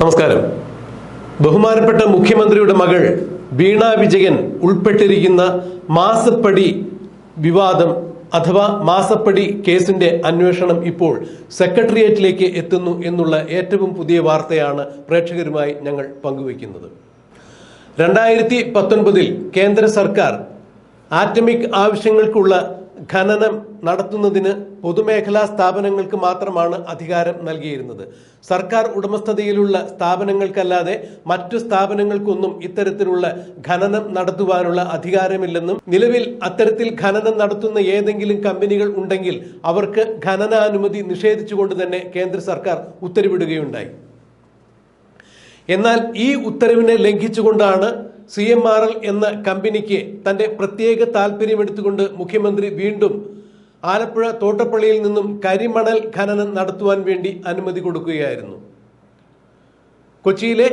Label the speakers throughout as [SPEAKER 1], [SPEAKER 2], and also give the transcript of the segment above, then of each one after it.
[SPEAKER 1] നമസ്കാരം. ബഹുമാനപ്പെട്ട മുഖ്യമന്ത്രിയുടെ മകൾ വീണ വിജയൻ ഉൾപ്പെട്ടിരിക്കുന്ന മാസപ്പടി വിവാദം അഥവാ മാസപ്പടി കേസിന്റെ അന്വേഷണം ഇപ്പോൾ സെക്രട്ടേറിയറ്റിലേക്ക് എത്തുന്നു എന്നുള്ള ഏറ്റവും പുതിയ വാർത്തയാണ് പ്രേക്ഷകരുമായി ഞങ്ങൾ പങ്കുവയ്ക്കുന്നത്. രണ്ടായിരത്തി പത്തൊൻപതിൽ കേന്ദ്ര സർക്കാർ ആറ്റമിക് ആവശ്യങ്ങൾക്കുള്ള ഖനനം നടത്തുന്നതിന് പൊതുമേഖലാ സ്ഥാപനങ്ങൾക്ക് മാത്രമാണ് അധികാരം നൽകിയിരുന്നത്. സർക്കാർ ഉടമസ്ഥതയിലുള്ള സ്ഥാപനങ്ങൾക്കല്ലാതെ മറ്റു സ്ഥാപനങ്ങൾക്കൊന്നും ഇത്തരത്തിലുള്ള ഖനനം നടത്തുവാനുള്ള അധികാരമില്ലെന്നും നിലവിൽ അത്തരത്തിൽ ഖനനം നടത്തുന്ന ഏതെങ്കിലും കമ്പനികൾ ഉണ്ടെങ്കിൽ അവർക്ക് ഖനനാനുമതി നിഷേധിച്ചുകൊണ്ട് തന്നെ കേന്ദ്ര സർക്കാർ ഉത്തരവിടുകയുണ്ടായി. എന്നാൽ ഈ ഉത്തരവിനെ ലംഘിച്ചുകൊണ്ടാണ് സി എം ആർ എൽ എന്ന കമ്പനിക്ക് തന്റെ പ്രത്യേക താല്പര്യമെടുത്തുകൊണ്ട് മുഖ്യമന്ത്രി വീണ്ടും ആലപ്പുഴ തോട്ടപ്പള്ളിയിൽ നിന്നും കരിമണൽ ഖനനം നടത്തുവാൻ വേണ്ടി അനുമതി കൊടുക്കുകയായിരുന്നു. കൊച്ചിയിലെ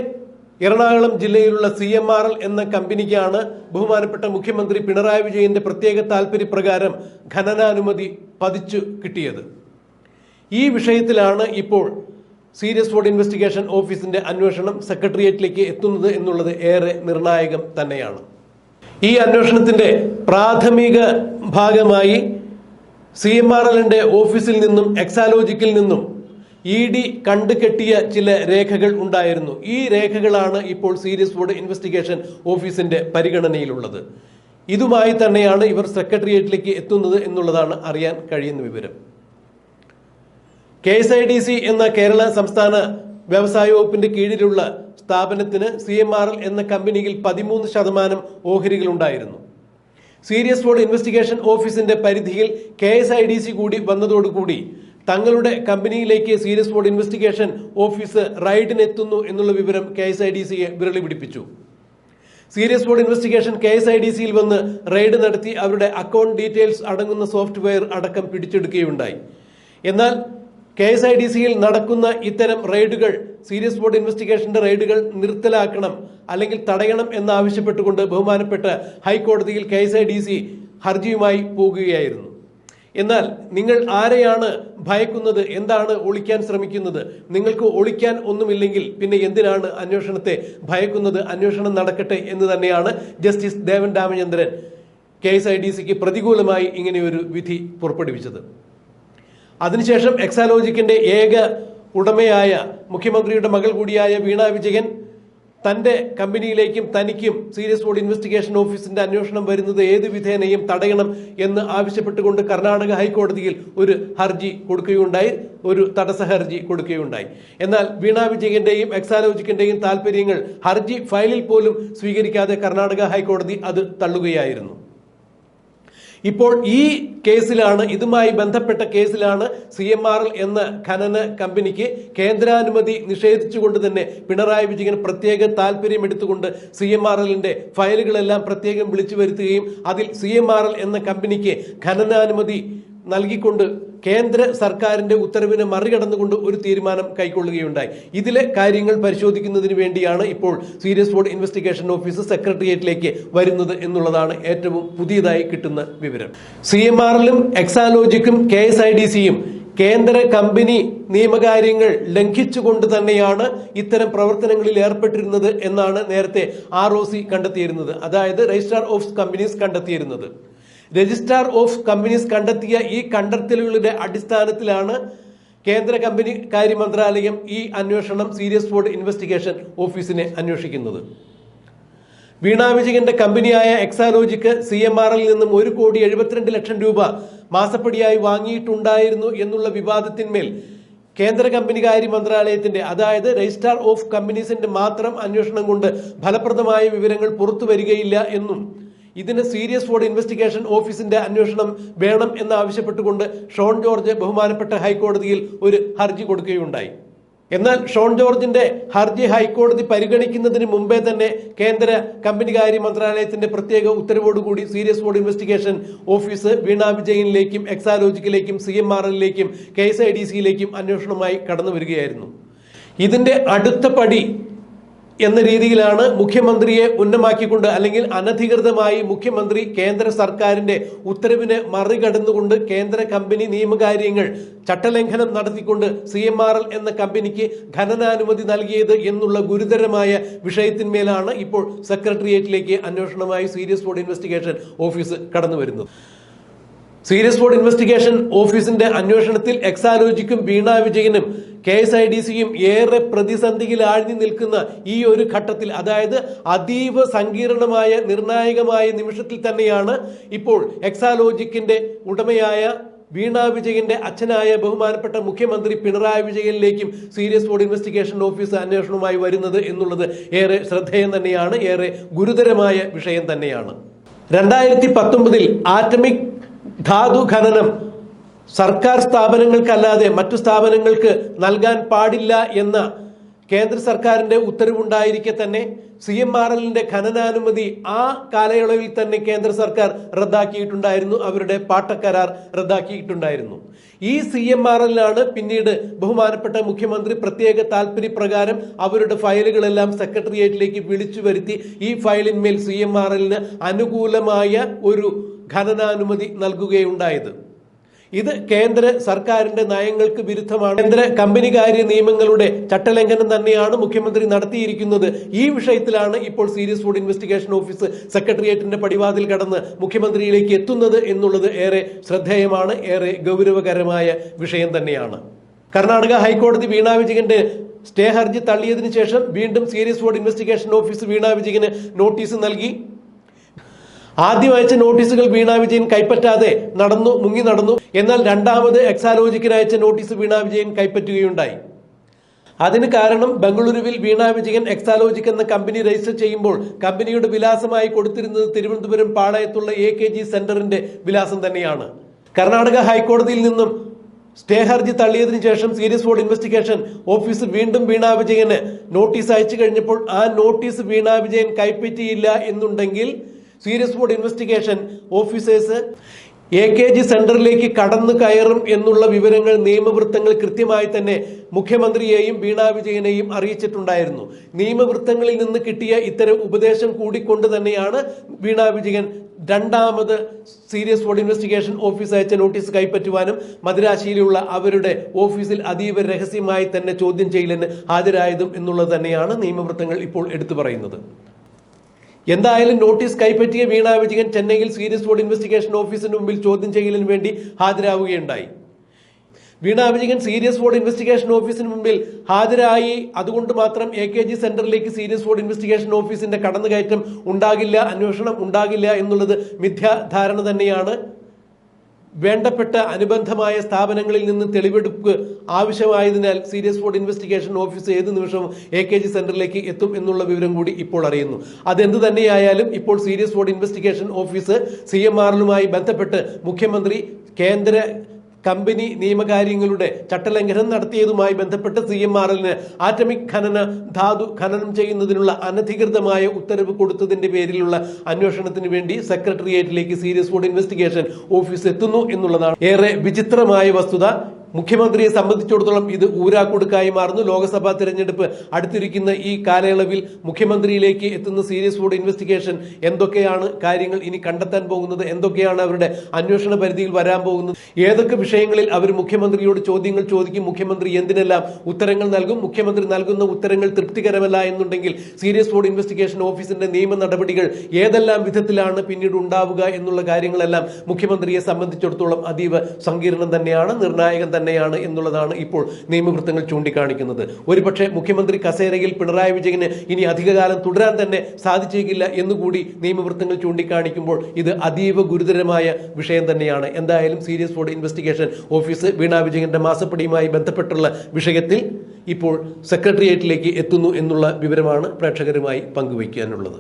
[SPEAKER 1] എറണാകുളം ജില്ലയിലുള്ള സി എം ആർ എൽ എന്ന കമ്പനിക്കാണ് ബഹുമാനപ്പെട്ട മുഖ്യമന്ത്രി പിണറായി വിജയന്റെ പ്രത്യേക താല്പര്യപ്രകാരം ഖനനാനുമതി പതിച്ചു കിട്ടിയത്. ഈ വിഷയത്തിലാണ് ഇപ്പോൾ സീരിയസ് ഫോർഡ് ഇൻവെസ്റ്റിഗേഷൻ ഓഫീസിന്റെ അന്വേഷണം സെക്രട്ടേറിയറ്റിലേക്ക് എത്തുന്നത് എന്നുള്ളത് ഏറെ നിർണായകം തന്നെയാണ്. ഈ അന്വേഷണത്തിന്റെ പ്രാഥമിക ഭാഗമായി സി എം ആർ എല്ലിന്റെ ഓഫീസിൽ നിന്നും എക്സാലോജിക്കിൽ നിന്നും ഇ ഡി കണ്ടുകെട്ടിയ ചില രേഖകൾ ഉണ്ടായിരുന്നു. ഈ രേഖകളാണ് ഇപ്പോൾ സീരിയസ് ബോർഡ് ഇൻവെസ്റ്റിഗേഷൻ ഓഫീസിന്റെ പരിഗണനയിലുള്ളത്. ഇതുമായി തന്നെയാണ് ഇവർ സെക്രട്ടേറിയറ്റിലേക്ക് എത്തുന്നത് എന്നുള്ളതാണ് അറിയാൻ കഴിയുന്ന വിവരം. K S I D C എന്ന കേരള സംസ്ഥാന വ്യവസായ വകുപ്പിന്റെ കീഴിലുള്ള സ്ഥാപനത്തിന് സി എം ആർ എൽ എന്ന കമ്പനിയിൽ പതിമൂന്ന് ശതമാനം ഓഹരികൾ ഉണ്ടായിരുന്നു സീരിയസ് ഫ്രോഡ് ഇൻവെസ്റ്റിഗേഷൻ ഓഫീസിന്റെ പരിധിയിൽ K S I D C കൂടി വന്നതോടുകൂടി തങ്ങളുടെ കമ്പനിയിലേക്ക് സീരിയസ് ഫ്രോഡ് ഇൻവെസ്റ്റിഗേഷൻ ഓഫീസ് റൈഡിനെത്തുന്നു എന്നുള്ള വിവരം കെ എസ് ഐ ഡി സിയെ വിരളി പിടിപ്പിച്ചു. Serious fraud investigation K S I D സിയിൽ വന്ന് റെയ്ഡ് നടത്തി അവരുടെ അക്കൗണ്ട് ഡീറ്റെയിൽസ് അടങ്ങുന്ന സോഫ്റ്റ്വെയർ അടക്കം പിടിച്ചെടുക്കുകയുണ്ടായി. എന്നാൽ കെ എസ് ഐ ഡി സിയിൽ നടക്കുന്ന ഇത്തരം റെയ്ഡുകൾ സീരിയസ് ബോർഡ് ഇൻവെസ്റ്റിഗേഷന്റെ റെയ്ഡുകൾ നിർത്തലാക്കണം അല്ലെങ്കിൽ തടയണം എന്നാവശ്യപ്പെട്ടുകൊണ്ട് ബഹുമാനപ്പെട്ട ഹൈക്കോടതിയിൽ K S I D C ഹർജിയുമായി പോകുകയായിരുന്നു. എന്നാൽ നിങ്ങൾ ആരെയാണ് ഭയക്കുന്നത് എന്താണ് ഒളിക്കാൻ ശ്രമിക്കുന്നത്? നിങ്ങൾക്ക് ഒളിക്കാൻ ഒന്നുമില്ലെങ്കിൽ പിന്നെ എന്തിനാണ് അന്വേഷണത്തെ ഭയക്കുന്നത്? അന്വേഷണം നടക്കട്ടെ എന്ന് തന്നെയാണ് justice Devan Ramachandran K S I D സിക്ക് പ്രതികൂലമായി ഇങ്ങനെയൊരു വിധി പുറപ്പെടുവിച്ചത്. അതിനുശേഷം എക്സാലോജിക്കിന്റെ ഏക ഉടമയായ മുഖ്യമന്ത്രിയുടെ മകൾ കൂടിയായ വീണ വിജയൻ തന്റെ കമ്പനിയിലേക്കും തനിക്കും സീരിയസ് ബോർഡ് ഇൻവെസ്റ്റിഗേഷൻ ഓഫീസിന്റെ അന്വേഷണം വരുന്നത് ഏത് വിധേനയും തടയണം എന്ന് ആവശ്യപ്പെട്ടുകൊണ്ട് കർണാടക ഹൈക്കോടതിയിൽ ഒരു ഹർജി കൊടുക്കുകയുണ്ടായി ഒരു തടസ്സ ഹർജി കൊടുക്കുകയുണ്ടായി. എന്നാൽ വീണ വിജയന്റെയും എക്സാലോജിക്കിന്റെയും താല്പര്യങ്ങൾ ഹർജി ഫയലിൽ പോലും സ്വീകരിക്കാതെ കർണാടക ഹൈക്കോടതി അത് തള്ളുകയായിരുന്നു. ഇപ്പോൾ ഈ കേസിലാണ് ഇതുമായി ബന്ധപ്പെട്ട കേസിലാണ് സി എം ആർ എൽ എന്ന ഖനന കമ്പനിക്ക് കേന്ദ്രാനുമതി നിഷേധിച്ചുകൊണ്ട് തന്നെ പിണറായി വിജയൻ പ്രത്യേക താല്പര്യം എടുത്തുകൊണ്ട് സി എം ആർ എല്ലിന്റെ ഫയലുകളെല്ലാം പ്രത്യേകം വിളിച്ചു വരുത്തുകയും അതിൽ സി എം ആർ എൽ എന്ന കമ്പനിക്ക് ഖനനാനുമതി നൽകിക്കൊണ്ട് കേന്ദ്ര സർക്കാരിന്റെ ഉത്തരവിനെ മറികടന്നുകൊണ്ട് ഒരു തീരുമാനം കൈക്കൊള്ളുകയുണ്ടായി. ഇതിലെ കാര്യങ്ങൾ പരിശോധിക്കുന്നതിന് വേണ്ടിയാണ് ഇപ്പോൾ സീരിയസ് ബോർഡ് ഇൻവെസ്റ്റിഗേഷൻ ഓഫീസ് സെക്രട്ടേറിയറ്റിലേക്ക് വരുന്നത് എന്നുള്ളതാണ് ഏറ്റവും പുതിയതായി കിട്ടുന്ന വിവരം. സി എം ആറിലും എക്സാലോജിക്കും കെ എസ് ഐ ഡി സിയും കേന്ദ്ര കമ്പനി നിയമകാര്യങ്ങൾ ലംഘിച്ചുകൊണ്ട് തന്നെയാണ് ഇത്തരം പ്രവർത്തനങ്ങളിൽ ഏർപ്പെട്ടിരുന്നത് എന്നാണ് നേരത്തെ ആർ കണ്ടെത്തിയിരുന്നത്. അതായത് രജിസ്ട്രാർ ഓഫ് കമ്പനീസ് കണ്ടെത്തിയിരുന്നത്. രജിസ്ട്രാർ ഓഫ് കമ്പനീസ് കണ്ടെത്തിയ ഈ കണ്ടെത്തലുകളുടെ അടിസ്ഥാനത്തിലാണ് കേന്ദ്ര കമ്പനി കാര്യ മന്ത്രാലയം ഈ അന്വേഷണം സീരിയസ് ബോർഡ് ഇൻവെസ്റ്റിഗേഷൻ ഓഫീസിനെ അന്വേഷിക്കുന്നത്. വീണ വിജയന്റെ കമ്പനിയായ എക്സാലോജിക്ക് സി എം എല്ലിൽ നിന്നും ഒരു കോടി എഴുപത്തിരണ്ട് ലക്ഷം രൂപ മാസപ്പടിയായി വാങ്ങിയിട്ടുണ്ടായിരുന്നു എന്നുള്ള വിവാദത്തിന്മേൽ കേന്ദ്ര കമ്പനി കാര്യ മന്ത്രാലയത്തിന്റെ അതായത് രജിസ്ട്രാർ ഓഫ് കമ്പനീസിന്റെ മാത്രം അന്വേഷണം കൊണ്ട് ഫലപ്രദമായ വിവരങ്ങൾ പുറത്തു വരികയില്ല എന്നും ഇതിന് സീരിയസ് ബോർഡ് ഇൻവെസ്റ്റിഗേഷൻ ഓഫീസിന്റെ അന്വേഷണം വേണം എന്നാവശ്യപ്പെട്ടുകൊണ്ട് ഷോൺ ജോർജ് ബഹുമാനപ്പെട്ട ഹൈക്കോടതിയിൽ ഒരു ഹർജി കൊടുക്കുകയുണ്ടായി. എന്നാൽ ഷോൺ ജോർജിന്റെ ഹർജി ഹൈക്കോടതി പരിഗണിക്കുന്നതിന് മുമ്പേ തന്നെ കേന്ദ്ര കമ്പനികാര്യ മന്ത്രാലയത്തിന്റെ പ്രത്യേക ഉത്തരവോടുകൂടി serious fraud investigation office Veena വിജയനിലേക്കും എക്സാലോജിക്കിലേക്കും സി എം ആർ എല്ലിലേക്കും കെ എസ് ഐ ഡി സിയിലേക്കും അന്വേഷണവുമായി കടന്നു വരികയായിരുന്നു ഇതിന്റെ അടുത്ത പടി എന്ന രീതിയിലാണ് മുഖ്യമന്ത്രിയെ ഉന്നമാക്കിക്കൊണ്ട് അല്ലെങ്കിൽ അനധികൃതമായി മുഖ്യമന്ത്രി കേന്ദ്ര സർക്കാരിന്റെ ഉത്തരവിനെ മറികടന്നുകൊണ്ട് കേന്ദ്ര കമ്പനി നിയമകാര്യങ്ങൾ ചട്ടലംഘനം നടത്തിക്കൊണ്ട് സി എം ആർ എൽ എന്ന കമ്പനിക്ക് ഖനനാനുമതി നൽകിയത് എന്നുള്ള ഗുരുതരമായ വിഷയത്തിന്മേലാണ് ഇപ്പോൾ സെക്രട്ടേറിയറ്റിലേക്ക് അന്വേഷണമായി സീരിയസ് ബോർഡ് ഇൻവെസ്റ്റിഗേഷൻ ഓഫീസ് കടന്നു വരുന്നത് സീരിയസ് ബോർഡ് ഇൻവെസ്റ്റിഗേഷൻ ഓഫീസിന്റെ അന്വേഷണത്തിൽ എക്സാലോജിക്കും വീണ വിജയനും കെ എസ് ഐ ഡി സിയും ഏറെ പ്രതിസന്ധിയിൽ ആഴ്ന്നു നിൽക്കുന്ന ഈ ഒരു ഘട്ടത്തിൽ അതായത് അതീവ സങ്കീർണമായ നിർണായകമായ നിമിഷത്തിൽ തന്നെയാണ് ഇപ്പോൾ എക്സാലോജിക്കിന്റെ ഉടമയായ വീണ വിജയന്റെ അച്ഛനായ ബഹുമാനപ്പെട്ട മുഖ്യമന്ത്രി പിണറായി വിജയനിലേക്കും സീരിയസ് ബോർഡ് ഇൻവെസ്റ്റിഗേഷൻ ഓഫീസ് അന്വേഷണവുമായി വരുന്നത് എന്നുള്ളത് ഏറെ ശ്രദ്ധേയം തന്നെയാണ് ഏറെ ഗുരുതരമായ വിഷയം തന്നെയാണ്. രണ്ടായിരത്തി പത്തൊമ്പതിൽ ആറ്റമിക് ധാതു ഖനനം സർക്കാർ സ്ഥാപനങ്ങൾക്കല്ലാതെ മറ്റു സ്ഥാപനങ്ങൾക്ക് നൽകാൻ പാടില്ല എന്ന കേന്ദ്ര സർക്കാരിന്റെ ഉത്തരവുണ്ടായിരിക്കെ തന്നെ സി എം ആർ എല്ലിന്റെ ഖനനാനുമതി ആ കാലയളവിൽ തന്നെ കേന്ദ്ര സർക്കാർ റദ്ദാക്കിയിട്ടുണ്ടായിരുന്നു. അവരുടെ പാട്ടക്കരാർ റദ്ദാക്കിയിട്ടുണ്ടായിരുന്നു. ഈ സി എം ആർ എല്ലിനാണ് പിന്നീട് ബഹുമാനപ്പെട്ട മുഖ്യമന്ത്രി പ്രത്യേക താല്പര്യപ്രകാരം അവരുടെ ഫയലുകളെല്ലാം സെക്രട്ടേറിയറ്റിലേക്ക് വിളിച്ചു വരുത്തി ഈ ഫയലിന്മേൽ സി എം ആർ എല്ലിന് അനുകൂലമായ ഒരു ഖനനാനുമതി നൽകുകയുണ്ടായത്. ഇത് കേന്ദ്ര സർക്കാരിന്റെ നയങ്ങൾക്ക് വിരുദ്ധമാണ്. കേന്ദ്ര കമ്പനികാര്യ നിയമങ്ങളുടെ ചട്ടലംഘനം തന്നെയാണ് മുഖ്യമന്ത്രി നടത്തിയിരിക്കുന്നത്. ഈ വിഷയത്തിലാണ് ഇപ്പോൾ സീരിയസ് ഫുഡ് ഇൻവെസ്റ്റിഗേഷൻ ഓഫീസ് സെക്രട്ടേറിയറ്റിന്റെ പടിവാതിൽ കടന്ന് മുഖ്യമന്ത്രിയിലേക്ക് എത്തുന്നത് എന്നുള്ളത് ഏറെ ശ്രദ്ധേയമാണ് ഏറെ ഗൗരവകരമായ വിഷയം തന്നെയാണ്. കർണാടക ഹൈക്കോടതി വീണ വിജയന്റെ സ്റ്റേ ഹർജി തള്ളിയതിനു ശേഷം വീണ്ടും serious fraud investigation office Veena വിജയന് നോട്ടീസ് നൽകി. ആദ്യം അയച്ച നോട്ടീസുകൾ വീണ വിജയൻ കൈപ്പറ്റാതെ നടന്നു മുങ്ങി നടന്നു. എന്നാൽ രണ്ടാമത് എക്സാലോജിക്കിന് അയച്ച നോട്ടീസ് വീണ വിജയൻ കൈപ്പറ്റുകയുണ്ടായി. അതിന് കാരണം ബംഗളൂരുവിൽ വീണ വിജയൻ എക്സാലോജിക് എന്ന കമ്പനി രജിസ്റ്റർ ചെയ്യുമ്പോൾ കമ്പനിയുടെ വിലാസമായി കൊടുത്തിരുന്നത് തിരുവനന്തപുരം പാളയത്തുള്ള എ കെ ജി സെന്ററിന്റെ വിലാസം തന്നെയാണ്. കർണാടക ഹൈക്കോടതിയിൽ നിന്നും സ്റ്റേ ഹർജി തള്ളിയതിനു ശേഷം സീരിയസ് ബോർഡ് ഇൻവെസ്റ്റിഗേഷൻ ഓഫീസ് വീണ്ടും വീണ വിജയന് നോട്ടീസ് അയച്ചു കഴിഞ്ഞപ്പോൾ ആ നോട്ടീസ് വീണ വിജയൻ കൈപ്പറ്റിയില്ല എന്നുണ്ടെങ്കിൽ serious fraud investigation officers A K G സെന്ററിലേക്ക് കടന്നു കയറും എന്നുള്ള വിവരങ്ങൾ നിയമവൃത്തങ്ങൾ കൃത്യമായി തന്നെ മുഖ്യമന്ത്രിയെയും വീണ വിജയനെയും അറിയിച്ചിട്ടുണ്ടായിരുന്നു. നിയമവൃത്തങ്ങളിൽ നിന്ന് കിട്ടിയ ഇത്തരം ഉപദേശം കൂടിക്കൊണ്ട് തന്നെയാണ് വീണ വിജയൻ രണ്ടാമത് സീരിയസ് ബോർഡ് ഇൻവെസ്റ്റിഗേഷൻ ഓഫീസ് അയച്ച നോട്ടീസ് കൈപ്പറ്റുവാനും മദിരാശിയിലുള്ള അവരുടെ ഓഫീസിൽ അതീവ രഹസ്യമായി തന്നെ ചോദ്യം ചെയ്യലിന് ഹാജരായതും എന്നുള്ളത് തന്നെയാണ് നിയമവൃത്തങ്ങൾ ഇപ്പോൾ എടുത്തു പറയുന്നത്. എന്തായാലും നോട്ടീസ് കൈപ്പറ്റിയ വീണ വിജയൻ ചെന്നൈയിൽ സീരിയസ് ബോർഡ് ഇൻവെസ്റ്റിഗേഷൻ ഓഫീസിന് മുമ്പിൽ ചോദ്യം ചെയ്യലിന് വേണ്ടി ഹാജരാവുകയുണ്ടായി. Veena Vijayan serious fraud investigation ഓഫീസിന് മുമ്പിൽ ഹാജരായി. അതുകൊണ്ട് മാത്രം എ കെ ജി സെന്ററിലേക്ക് സീരിയസ് ബോർഡ് ഇൻവെസ്റ്റിഗേഷൻ ഓഫീസിന്റെ കടന്നുകയറ്റം ഉണ്ടാകില്ല അന്വേഷണം ഉണ്ടാകില്ല എന്നുള്ളത് മിഥ്യാധാരണ തന്നെയാണ്. വേണ്ടപ്പെട്ട അനുബന്ധമായ സ്ഥാപനങ്ങളിൽ നിന്ന് തെളിവെടുപ്പ് ആവശ്യമായതിനാൽ സീരിയസ് ഫോർഡ് ഇൻവെസ്റ്റിഗേഷൻ ഓഫീസ് ഏത് നിമിഷവും എ കെ ജി സെന്ററിലേക്ക് എത്തും എന്നുള്ള വിവരം കൂടി ഇപ്പോൾ അറിയുന്നു. അതെന്ത് തന്നെയായാലും ഇപ്പോൾ serious fraud investigation office C M ആറിലുമായി ബന്ധപ്പെട്ട് മുഖ്യമന്ത്രി കേന്ദ്ര കമ്പനി നിയമകാര്യങ്ങളുടെ ചട്ടലംഘനം നടത്തിയതുമായി ബന്ധപ്പെട്ട് സി എം ആർ എല്ലിന് ആറ്റമിക് ഖനന ധാതു ഖനനം ചെയ്യുന്നതിനുള്ള അനധികൃതമായ ഉത്തരവ് കൊടുത്തതിന്റെ പേരിലുള്ള അന്വേഷണത്തിന് വേണ്ടി സെക്രട്ടേറിയറ്റിലേക്ക് സീരിയസ് ഫോഡ് ഇൻവെസ്റ്റിഗേഷൻ ഓഫീസ് എത്തുന്നു എന്നുള്ളതാണ്. ഏറെ വിചിത്രമായ വസ്തുത മുഖ്യമന്ത്രിയെ സംബന്ധിച്ചിടത്തോളം ഇത് ഊരാക്കുടുക്കായി മാറുന്നു. ലോക്സഭാ തിരഞ്ഞെടുപ്പ് അടുത്തിരിക്കുന്ന ഈ കാലയളവിൽ മുഖ്യമന്ത്രിയിലേക്ക് എത്തുന്ന സീരിയസ് ഫുഡ് ഇൻവെസ്റ്റിഗേഷൻ എന്തൊക്കെയാണ് കാര്യങ്ങൾ ഇനി കണ്ടെത്താൻ പോകുന്നത്? എന്തൊക്കെയാണ് അവരുടെ അന്വേഷണ പരിധിയിൽ വരാൻ പോകുന്നത്? ഏതൊക്കെ വിഷയങ്ങളിൽ അവർ മുഖ്യമന്ത്രിയോട് ചോദ്യങ്ങൾ ചോദിക്കും? മുഖ്യമന്ത്രി എന്തിനെല്ലാം ഉത്തരങ്ങൾ നൽകും? മുഖ്യമന്ത്രി നൽകുന്ന ഉത്തരങ്ങൾ തൃപ്തികരമല്ല എന്നുണ്ടെങ്കിൽ സീരിയസ് ഫുഡ് ഇൻവെസ്റ്റിഗേഷൻ ഓഫീസിന്റെ നിയമ നടപടികൾ ഏതെല്ലാം വിധത്തിലാണ് പിന്നീട് ഉണ്ടാവുക എന്നുള്ള കാര്യങ്ങളെല്ലാം മുഖ്യമന്ത്രിയെ സംബന്ധിച്ചിടത്തോളം അതീവ സങ്കീർണം തന്നെയാണ്. നിർണായകം തന്നെയാണ് എന്നുള്ളതാണ് ഇപ്പോൾ നിയമവൃത്തങ്ങൾ ചൂണ്ടിക്കാണിക്കുന്നത്. ഒരുപക്ഷെ മുഖ്യമന്ത്രി കസേരയിൽ പിണറായി വിജയന് ഇനി അധികകാലം തുടരാൻ തന്നെ സാധിച്ചേക്കില്ല എന്നുകൂടി നിയമവൃത്തങ്ങൾ ചൂണ്ടിക്കാണിക്കുമ്പോൾ ഇത് അതീവ ഗുരുതരമായ വിഷയം തന്നെയാണ്. എന്തായാലും serious fraud investigation office Veena വിജയന്റെ മാസപ്പടിയുമായി ബന്ധപ്പെട്ടുള്ള വിഷയത്തിൽ ഇപ്പോൾ സെക്രട്ടേറിയറ്റിലേക്ക് എത്തുന്നു എന്നുള്ള വിവരമാണ് പ്രേക്ഷകരുമായി പങ്കുവയ്ക്കാനുള്ളത്.